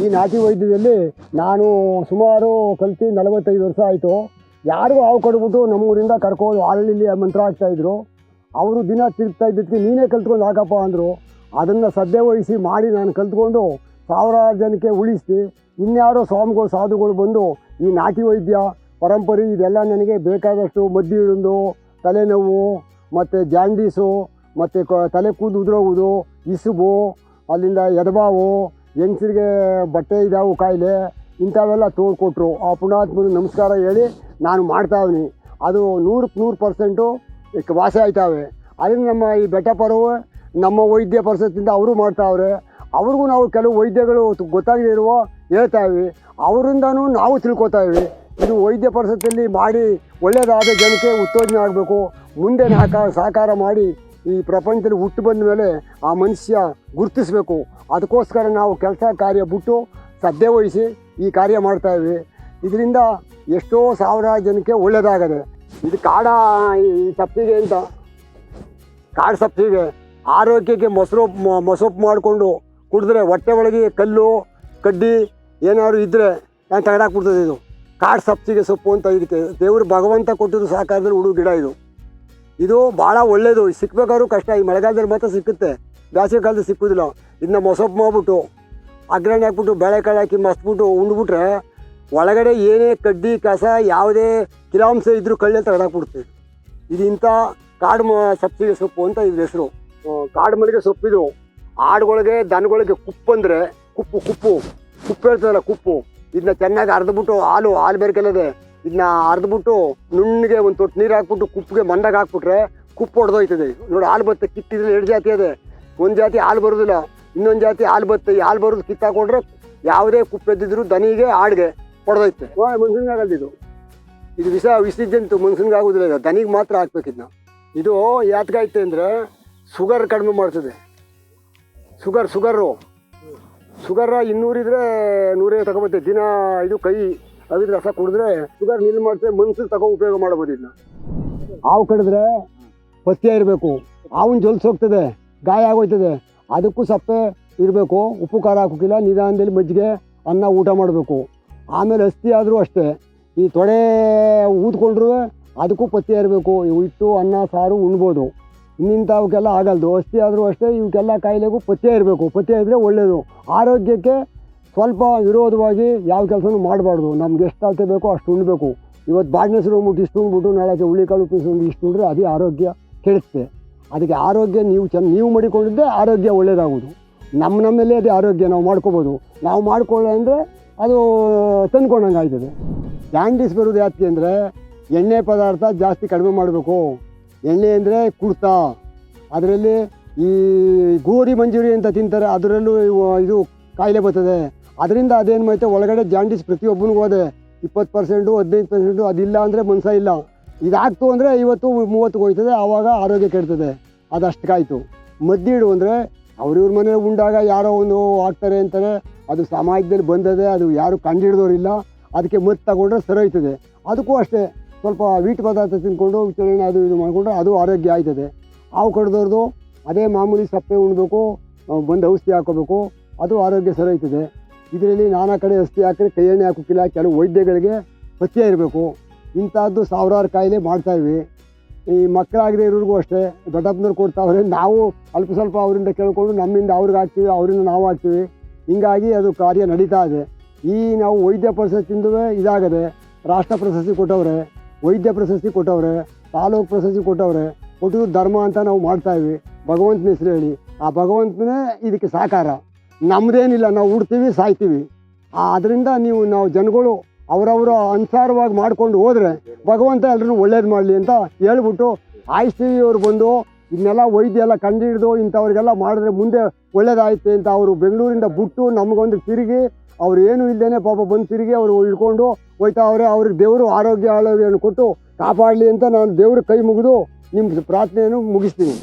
ಈ ನಾಟಿ ವೈದ್ಯದಲ್ಲಿ ನಾನು ಸುಮಾರು ಕಲ್ತು ನಲವತ್ತೈದು ವರ್ಷ ಆಯಿತು. ಯಾರಿಗೂ ಹಾವು ಕಡ್ಬಿಟ್ಟು ನಮ್ಮೂರಿಂದ ಕರ್ಕೊಂಡು ಅಲ್ಲಿ ಮಂತ್ರ ಆಗ್ತಾಯಿದ್ರು ಅವರು ದಿನ ತಿರುಗ್ತಾ ಇದ್ದಕ್ಕೆ ನೀನೇ ಕಲ್ತ್ಕೊಂಡು ಹಾಕಪ್ಪ ಅಂದರು. ಅದನ್ನು ಸದ್ಯ ವಹಿಸಿ ಮಾಡಿ ನಾನು ಕಲ್ತ್ಕೊಂಡು ಸಾವಿರಾರು ಜನಕ್ಕೆ ಉಳಿಸಿ ಇನ್ಯಾರೋ ಸ್ವಾಮಿಗಳು, ಸಾಧುಗಳು ಬಂದು ಈ ನಾಟಿ ವೈದ್ಯ, ಪರಂಪರೆ ಇದೆಲ್ಲ ನನಗೆ ಬೇಕಾದಷ್ಟು ಮದ್ದು ಹಿಡಿದು ತಲೆನೋವು, ಮತ್ತು ಜಾಂಡೀಸು, ಮತ್ತು ಕ, ತಲೆ ಕೂದು ಉದುರೋಗುವುದು ಇಸುಬು, ಅಲ್ಲಿಂದ ಎಡಬಾವು ಹೆಂಗಸರಿಗೆ ಬಟ್ಟೆ ಇದಾವು ಕಾಯಿಲೆ, ಇಂಥವೆಲ್ಲ ತೋಡ್ಕೊಟ್ರು ಆ ಪುಣ್ಯಾತ್ಮನಿಗೆ ನಮಸ್ಕಾರ ಹೇಳಿ ನಾನು ಮಾಡ್ತಾವ್ನಿ ಅದು ನೂರಕ್ಕೆ ನೂರು ಪರ್ಸೆಂಟು ವಾಸಿ ಆಯ್ತಾವೆ. ಅದರಿಂದ ನಮ್ಮ ಈ ಬೆಟ್ಟಪರವು ನಮ್ಮ ವೈದ್ಯ ಪರಿಷತ್ತಿಂದ ಅವರು ಮಾಡ್ತಾವ್ರೆ. ಅವ್ರಿಗೂ ನಾವು ಕೆಲವು ವೈದ್ಯಗಳು ಗೊತ್ತಾಗದೇ ಇರುವ ಹೇಳ್ತಾಯಿವಿ ಅವರಿಂದನೂ ನಾವು ತಿಳ್ಕೊತಾಯಿವಿ ಇದು ವೈದ್ಯ ಪರಿಷತ್ತಲ್ಲಿ ಮಾಡಿ ಒಳ್ಳೆಯದಾದ ಜನಕ್ಕೆ ಉತ್ತೇಜನ ಆಗಬೇಕು. ಮುಂದೆ ಸಹಕಾರ ಮಾಡಿ ಈ ಪ್ರಪಂಚದಲ್ಲಿ ಹುಟ್ಟು ಬಂದ ಮೇಲೆ ಆ ಮನುಷ್ಯ ಗುರುತಿಸಬೇಕು. ಅದಕ್ಕೋಸ್ಕರ ನಾವು ಕೆಲಸ ಕಾರ್ಯ ಬಿಟ್ಟು ಸದ್ಯ ವಹಿಸಿ ಈ ಕಾರ್ಯ ಮಾಡ್ತಾಯಿವಿ ಇದರಿಂದ ಎಷ್ಟೋ ಸಾವಿರ ಜನಕ್ಕೆ ಒಳ್ಳೆಯದಾಗದೆ ಇದು ಕಾಡ, ಈ ಸಪ್ಪಿಗೆ ಅಂತ. ಕಾಡು ಸಪ್ಪಿಗೆ ಆರೋಗ್ಯಕ್ಕೆ ಮೊಸರು ಮೊಸೊಪ್ಪು ಮಾಡಿಕೊಂಡು ಕುಡಿದ್ರೆ ಹೊಟ್ಟೆ ಒಳಗೆ ಕಲ್ಲು, ಕಡ್ಡಿ ಏನಾದ್ರು ಇದ್ದರೆ ನಾನು ತೆಗೆದಾಕ್ಬಿಡ್ತದೆ ಇದು. ಕಾಡು ಸಪ್ತಿಗೆ ಸೊಪ್ಪು ಅಂತ ಇದಕ್ಕೆ ದೇವರು ಭಗವಂತ ಕೊಟ್ಟಿರೋ ಸಾಕಾದ್ರೆ ಹುಡುಗ ಗಿಡ ಇದು. ಇದು ಭಾಳ ಒಳ್ಳೇದು. ಸಿಕ್ಬೇಕಾದ್ರು ಕಷ್ಟ. ಈ ಮಳೆಗಾಲದಲ್ಲಿ ಮಾತ್ರ ಸಿಕ್ಕುತ್ತೆ. ಬೇಸಿಗೆ ಕಾಲದಲ್ಲಿ ಸಿಕ್ಕುದಿಲ್ಲ. ಇದನ್ನ ಮೊಸೊಪ್ಪು ಮಾಡ್ಬಿಟ್ಟು, ಅಗ್ರಣೆ ಹಾಕ್ಬಿಟ್ಟು, ಬೇಳೆಕಾಳು ಹಾಕಿ ಮಸ್ಬಿಟ್ಟು, ಉಂಡ್ಬಿಟ್ರೆ ಒಳಗಡೆ ಏನೇ ಕಡ್ಡಿ, ಕಸ, ಯಾವುದೇ ಕಿಲಾಂಶ ಇದ್ದರೂ ಕಳ್ಳಿ ತೆಗೆದಾಕ್ಬಿಡುತ್ತೆ ಇದು ಇಂಥ ಕಾಡು ಮ ಸಬ್ಸಿಗೆ ಸೊಪ್ಪು ಅಂತ ಇದ್ರ ಹೆಸರು. ಕಾಡು ಮಲ್ಲಿಗೆ ಸೊಪ್ಪಿದು ಆಡುಗಳಿಗೆ, ದನಗಳಿಗೆ ಕುಪ್ಪು ಅಂದರೆ ಕುಪ್ಪು ಕುಪ್ಪು. ಕುಪ್ಪು ಹೇಳ್ತದಲ್ಲ ಕುಪ್ಪು. ಇದನ್ನ ಚೆನ್ನಾಗಿ ಅರ್ದ್ಬಿಟ್ಟು ಹಾಲು ಹಾಲು ಬೇರ್ಕೆಲ್ಲದೆ ಇದನ್ನ ಅರ್ದ್ಬಿಟ್ಟು ನುಣ್ಣಗೆ ಒಂದು ತೊಟ್ಟು ನೀರು ಹಾಕ್ಬಿಟ್ಟು ಕುಪ್ಪಿಗೆ ಮಂಡಗೆ ಹಾಕ್ಬಿಟ್ರೆ ಕುಪ್ಪು ಹೊಡೆದೋಯ್ತದೆ ನೋಡಿ ಹಾಲು ಬತ್ತೆ ಕಿತ್ತಿದ್ರೆ ಎರಡು ಜಾತಿ ಅದೇ. ಒಂದು ಜಾತಿ ಹಾಲು ಬರೋದಿಲ್ಲ ಇನ್ನೊಂದು ಜಾತಿ ಹಾಲು ಬತ್ತ ಈ ಹಾಲು ಬರೋದು ಕಿತ್ತಾಕೊಂಡ್ರೆ ಯಾವುದೇ ಕುಪ್ಪೆದ್ದಿದ್ರು ದನಿಗೆ ಆಡ್ಗೆ ಹೊಡೆದೋಯ್ತೆ ಆಗಲ್ಲ ಇದು? ಇದು ವಿಷ ವಿಸಿದ್ದಂತು ಮನ್ಸನ್ಗೆ ಆಗೋದಿಲ್ಲ ಈಗ ದನಿಗೆ ಮಾತ್ರ ಹಾಕ್ಬೇಕು ನಾವು ಇದು ಯಾತ್ಗಾಯ್ತೆ ಅಂದರೆ ಶುಗರ್ ಕಡಿಮೆ ಮಾಡ್ತದೆ. ಶುಗರ್ ಶುಗರು ಶುಗರ್ ಇನ್ನೂರಿದ್ರೆ ನೂರೈವತ್ತು ತಗೊಬತ್ತೆ. ದಿನ ಇದು ಕೈ ಅವಿದ ರಸ ಕುಡಿದ್ರೆ ಶುಗರ್ ನಿಲ್ ಮಾಡ್ತಾರೆ ಮನ್ಸಿಗೆ ತಗೋ ಉಪಯೋಗ ಮಾಡಬಹುದಿಲ್ಲ ಹಾವು ಕಡಿದ್ರೆ ಪಥ್ಯ ಇರಬೇಕು. ಹಾವಿನ ಜೊಲ್ಸೋಗ್ತದೆ ಗಾಯ ಆಗೋಯ್ತದೆ. ಅದಕ್ಕೂ ಸಪ್ಪೆ ಇರಬೇಕು. ಉಪ್ಪು ಖಾರ ಹಾಕೋಕ್ಕಿಲ್ಲ ನಿಧಾನದಲ್ಲಿ ಮಜ್ಜಿಗೆ, ಅನ್ನ ಊಟ ಮಾಡಬೇಕು. ಆಮೇಲೆ ಅಸ್ಥಿ ಆದರೂ ಅಷ್ಟೇ. ಈ ತೊಡೆ ಊದ್ಕೊಂಡ್ರು ಅದಕ್ಕೂ ಪಥ್ಯ ಇರಬೇಕು. ಇವು ಹಿಟ್ಟು, ಅನ್ನ, ಸಾರು ಉಣ್ಬೋದು. ಇನ್ನಿಂಥವಕ್ಕೆಲ್ಲ ಆಗಲ್ದು. ಅಸ್ಥಿ ಆದರೂ ಅಷ್ಟೇ, ಇವಕ್ಕೆಲ್ಲ ಕಾಯಿಲೆಗೂ ಪಥ್ಯ ಇರಬೇಕು. ಪಥ್ಯ ಇದ್ದರೆ ಒಳ್ಳೆಯದು ಆರೋಗ್ಯಕ್ಕೆ ಸ್ವಲ್ಪ ವಿರೋಧವಾಗಿ ಯಾವ ಕೆಲಸನೂ ಮಾಡಬಾರ್ದು. ನಮ್ಗೆ ಎಷ್ಟು ಅಳತೆ ಬೇಕೋ ಅಷ್ಟು ಉಣ್ಬೇಕು. ಇವತ್ತು ಬಾಡ್ನೆಸರು ಉಂಬಿಟ್ಟು ಇಷ್ಟು ಉಂಡ್ಬಿಟ್ಟು ನಾಳೆ ಹುಳಿಕಾಳು ಪೀಸು ಇಷ್ಟು ಉಂಡ್ರೆ ಅದೇ ಆರೋಗ್ಯ ಕೆಡುತ್ತೆ ಅದಕ್ಕೆ ಆರೋಗ್ಯ ನೀವು ಚೆನ್ನ ನೀವು ಮಾಡಿಕೊಂಡಿದ್ದೆ ಆರೋಗ್ಯ ಒಳ್ಳೆಯದಾಗೋದು ನಮ್ಮ ನಮ್ಮಲ್ಲೇ ಅದೇ ಆರೋಗ್ಯ ನಾವು ಮಾಡ್ಕೋಬೋದು. ನಾವು ಮಾಡ್ಕೊಳ್ಳೋ ಅಂದರೆ ಅದು ತಂದ್ಕೊಂಡಂಗೆ ಆಯ್ತದೆ. ಜಾಂಡೀಸ್ ಬರೋದು ಯಾಕೆ ಅಂದರೆ ಎಣ್ಣೆ ಪದಾರ್ಥ ಜಾಸ್ತಿ ಕಡಿಮೆ ಮಾಡಬೇಕು. ಎಣ್ಣೆ ಅಂದರೆ ಕುರ್ತಾ ಅದರಲ್ಲಿ ಈ ಗೋರಿ ಮಂಜೂರಿ ಅಂತ ತಿಂತಾರೆ. ಅದರಲ್ಲೂ ಇದು ಕಾಯಿಲೆ ಬರ್ತದೆ. ಅದರಿಂದ ಅದೇನು ಮಾಡುತ್ತೆ ಒಳಗಡೆ ಜಾಂಡೀಸ್ ಪ್ರತಿಯೊಬ್ಬನಿಗೂ ಹೋದೆ. ಇಪ್ಪತ್ತು ಪರ್ಸೆಂಟು ಹದಿನೈದು ಪರ್ಸೆಂಟು ಅದಿಲ್ಲ ಅಂದರೆ ಮನಸ ಇಲ್ಲ. ಇದಾಗ್ತು ಅಂದರೆ ಇವತ್ತು ಮೂವತ್ತಿಗೆ ಹೋಯ್ತದೆ, ಆವಾಗ ಆರೋಗ್ಯ ಕೆಡ್ತದೆ. ಅದು ಅಷ್ಟಕ್ಕಾಯ್ತು ಮದ್ದಿಡು ಅಂದರೆ ಅವ್ರಿವ್ರ ಮನೆ ಉಂಡಾಗ ಯಾರೋ ಒಂದು ಹಾಕ್ತಾರೆ ಅಂತಾರೆ ಅದು ಸಮಾಜದಲ್ಲಿ ಬಂದದೆ, ಅದು ಯಾರು ಕಂಡುಹಿಡ್ದವ್ರಿಲ್ಲ ಅದಕ್ಕೆ ಮದ್ದು ತಗೊಂಡ್ರೆ ಸರಿ ಹೋಯ್ತದೆ. ಅದಕ್ಕೂ ಅಷ್ಟೇ, ಸ್ವಲ್ಪ ವೀಟ್ ಪದಾರ್ಥ ತಿಂದ್ಕೊಂಡು ವಿಚಾರಣೆ ಅದು ಇದು ಮಾಡಿಕೊಂಡ್ರೆ ಅದು ಆರೋಗ್ಯ ಆಯ್ತದೆ. ಹಾವು ಕಡ್ದವ್ರದ್ದು ಅದೇ ಮಾಮೂಲಿ ಸಪ್ಪೆ ಉಣ್ಬೇಕು, ಬಂದು ಔಷಧಿ ಹಾಕೋಬೇಕು, ಅದು ಆರೋಗ್ಯ ಸರಿ ಹೋಯ್ತದೆ. ಇದರಲ್ಲಿ ನಾನಾ ಕಡೆ ರಸ್ತೆ ಹಾಕಿದ್ರೆ ಕೈ ಎಣ್ಣೆ ಹಾಕೋಕ್ಕಿಲ್ಲ, ಕೆಲವು ವೈದ್ಯಗಳಿಗೆ ಪಥ್ಯ ಇರಬೇಕು. ಇಂಥದ್ದು ಸಾವಿರಾರು ಕಾಯಿಲೆ ಮಾಡ್ತಾಯಿದ್ವಿ ಈ ಮಕ್ಕಳಾಗದೇ ಇರೋರಿಗೂ ಅಷ್ಟೇ, ದೊಡ್ಡಪ್ಪನವ್ರು ಕೊಡ್ತಾವ್ರೆ ನಾವು ಅಲ್ಪ ಸ್ವಲ್ಪ ಅವರಿಂದ ಕೇಳ್ಕೊಂಡು ನಮ್ಮಿಂದ ಅವ್ರಿಗೆ ಹಾಕ್ತೀವಿ, ಅವರಿಂದ ನಾವು ಹಾಕ್ತೀವಿ. ಹಿಂಗಾಗಿ ಅದು ಕಾರ್ಯ ನಡೀತಾ ಇದೆ. ಈ ನಾವು ವೈದ್ಯ ಪ್ರಶಸ್ತಿಯಿಂದ ಇದಾಗದೆ, ರಾಷ್ಟ್ರ ಪ್ರಶಸ್ತಿ ಕೊಟ್ಟವ್ರೆ, ವೈದ್ಯ ಪ್ರಶಸ್ತಿ ಕೊಟ್ಟವ್ರೆ, ತಾಲೂಕು ಪ್ರಶಸ್ತಿ ಕೊಟ್ಟವ್ರೆ ಕೊಟ್ಟಿರೋ ಧರ್ಮ ಅಂತ ನಾವು ಮಾಡ್ತಾ ಇದ್ವಿ. ಭಗವಂತನ ಹೆಸರು ಹೇಳಿ. ಆ ಭಗವಂತನೇ ಇದಕ್ಕೆ ಸಾಕಾರ. ನಮ್ಮದೇನಿಲ್ಲ ನಾವು ಹುಡ್ತೀವಿ ಸಾಯ್ತೀವಿ. ಅದರಿಂದ ನೀವು ನಾವು ಜನಗಳು ಅವರವರ ಅನುಸಾರವಾಗಿ ಮಾಡ್ಕೊಂಡು ಹೋದರೆ ಭಗವಂತ ಎಲ್ಲರೂ ಒಳ್ಳೇದು ಮಾಡಲಿ ಅಂತ ಹೇಳ್ಬಿಟ್ಟು ಆಯ್ಸ್ತೀವಿ ಅವ್ರು ಬಂದು ಇದನ್ನೆಲ್ಲ ವೈದ್ಯ ಎಲ್ಲ ಕಂಡುಹಿಡಿದು ಇಂಥವ್ರಿಗೆಲ್ಲ ಮಾಡಿದ್ರೆ ಮುಂದೆ ಒಳ್ಳೇದಾಯ್ತು ಅಂತ ಅವರು ಬೆಂಗಳೂರಿಂದ ಬಿಟ್ಟು ನಮಗೊಂದು ತಿರುಗಿ ಅವ್ರು ಏನು ಇಲ್ಲದೇನೆ ಪಾಪ ಬಂದು ತಿರುಗಿ ಅವರು ಇಳ್ಕೊಂಡು ಹೋಯ್ತಾ ಅವ್ರೆ, ಅವ್ರಿಗೆ ದೇವರು ಆರೋಗ್ಯ ಆರೋಗ್ಯವನ್ನು ಕೊಟ್ಟು ಕಾಪಾಡಲಿ ಅಂತ ನಾನು ದೇವ್ರ ಕೈ ಮುಗಿದು ನಿಮ್ಮ ಪ್ರಾರ್ಥನೆಯನ್ನು ಮುಗಿಸ್ತೀನಿ.